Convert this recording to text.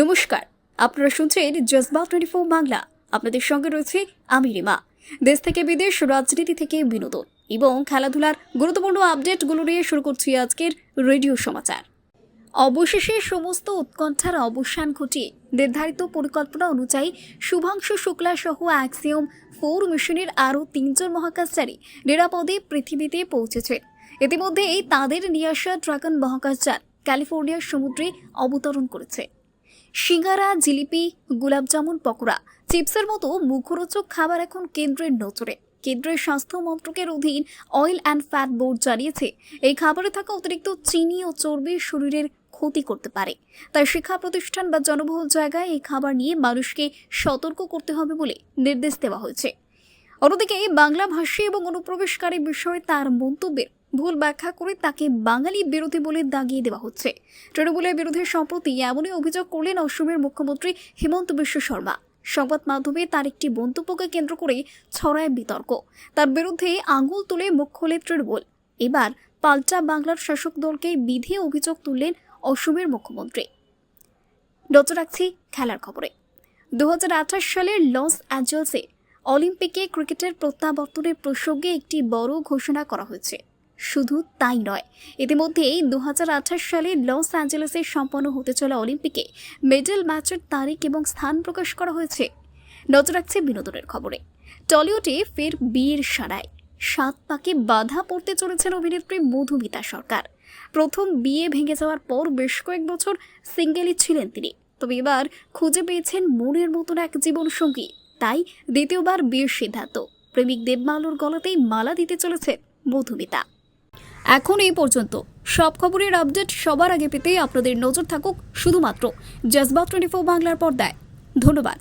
নমস্কার, আপনারা শুনছেন জজবা টোয়েন্টি ফোর বাংলা। আপনাদের সঙ্গে রয়েছে আমি রিমা। দেশ থেকে বিদেশ, রাজনীতি থেকে বিনোদন এবং খেলাধুলার গুরুত্বপূর্ণ আপডেটগুলো নিয়ে শুরু করছি আজকের রেডিও সমাচার। অবশেষে সমস্ত উৎকণ্ঠার অবসান ঘটিয়ে নির্ধারিত পরিকল্পনা অনুযায়ী শুভাংশু শুক্লা সহ অ্যাক্সিওম ফোর মিশনের আরও তিনজন মহাকাশচারী নিরাপদে পৃথিবীতে পৌঁছেছে। ইতিমধ্যেই তাদের নিয়ে আসা ড্রাগন মহাকাশযান ক্যালিফোর্নিয়ার সমুদ্রে অবতরণ করেছে। সিঙ্গারা, জিলিপি, গুলাবজামুন, পকোড়া। চিপসের মতো মুখরোচক খাবার এখন কেন্দ্রের নজরে। কেন্দ্রের স্বাস্থ্য মন্ত্রকের অধীন অয়েল অ্যান্ড ফ্যাট বোর্ড জানিয়েছে, এই খাবারে থাকা অতিরিক্ত চিনি ও চর্বি শরীরের ক্ষতি করতে পারে। তাই শিক্ষা প্রতিষ্ঠান বা জনবহুল জায়গায় এই খাবার নিয়ে মানুষকে সতর্ক করতে হবে বলে নির্দেশ দেওয়া হয়েছে। অন্যদিকে বাংলা ভাষী এবং অনুপ্রবেশকারী বিষয়ে তার মন্তব্যের ভুল ব্যাখ্যা করে তাকে বাঙালি বিরোধী বলে দাগিয়ে দেওয়া হচ্ছে। তৃণমূলের বিরুদ্ধে সম্প্রতি এমনই অভিযোগ করলেন অসমের মুখ্যমন্ত্রী হিমন্ত বিশ্ব শর্মা। সংবাদ মাধ্যমে তার একটি মন্তব্যকে কেন্দ্র করে ছড়ায় বিতর্ক। তার বিরুদ্ধে আঙুল তুলে মুখ খোলে তৃণমূল। এবার পাল্টা বাংলার শাসক দলকে বিধে অভিযোগ তুললেন অসমের মুখ্যমন্ত্রী। নজর রাখছি খেলার খবরে। দু হাজার আঠাশ সালের লস অ্যাঞ্জেলসে অলিম্পিকে ক্রিকেটের প্রত্যাবর্তনের প্রসঙ্গে একটি বড় ঘোষণা করা হয়েছে। শুধু তাই নয়, ইতিমধ্যেই দু হাজার আঠাশ সালে লস অ্যাঞ্জেলেসে সম্পন্ন হতে চলা অলিম্পিকে মেডেল ম্যাচের তারিখ এবং স্থান প্রকাশ করা হয়েছে। নজর রাখছে বিনোদনের খবরে। টলিউডে ফের বিয়ের সারায় সাত পাকে বাধা পড়তে চলেছেন অভিনেত্রী মধুমিতা সরকার। প্রথম বিয়ে ভেঙে যাওয়ার পর বেশ কয়েক বছর সিঙ্গেলই ছিলেন তিনি। তবে এবার খুঁজে পেয়েছেন মনের মতন এক জীবনসঙ্গী। তাই দ্বিতীয়বার বিয়ের সিদ্ধান্ত। প্রেমিক দেবমালুর গলাতেই মালা দিতে চলেছে মধুমিতা। এখন এই পর্যন্ত। সব খবরের আপডেট সবার আগে পেতে আপনাদের নজর থাকুক শুধুমাত্র। জজবা টোয়েন্টি ফোর বাংলার পর্দায়। ধন্যবাদ।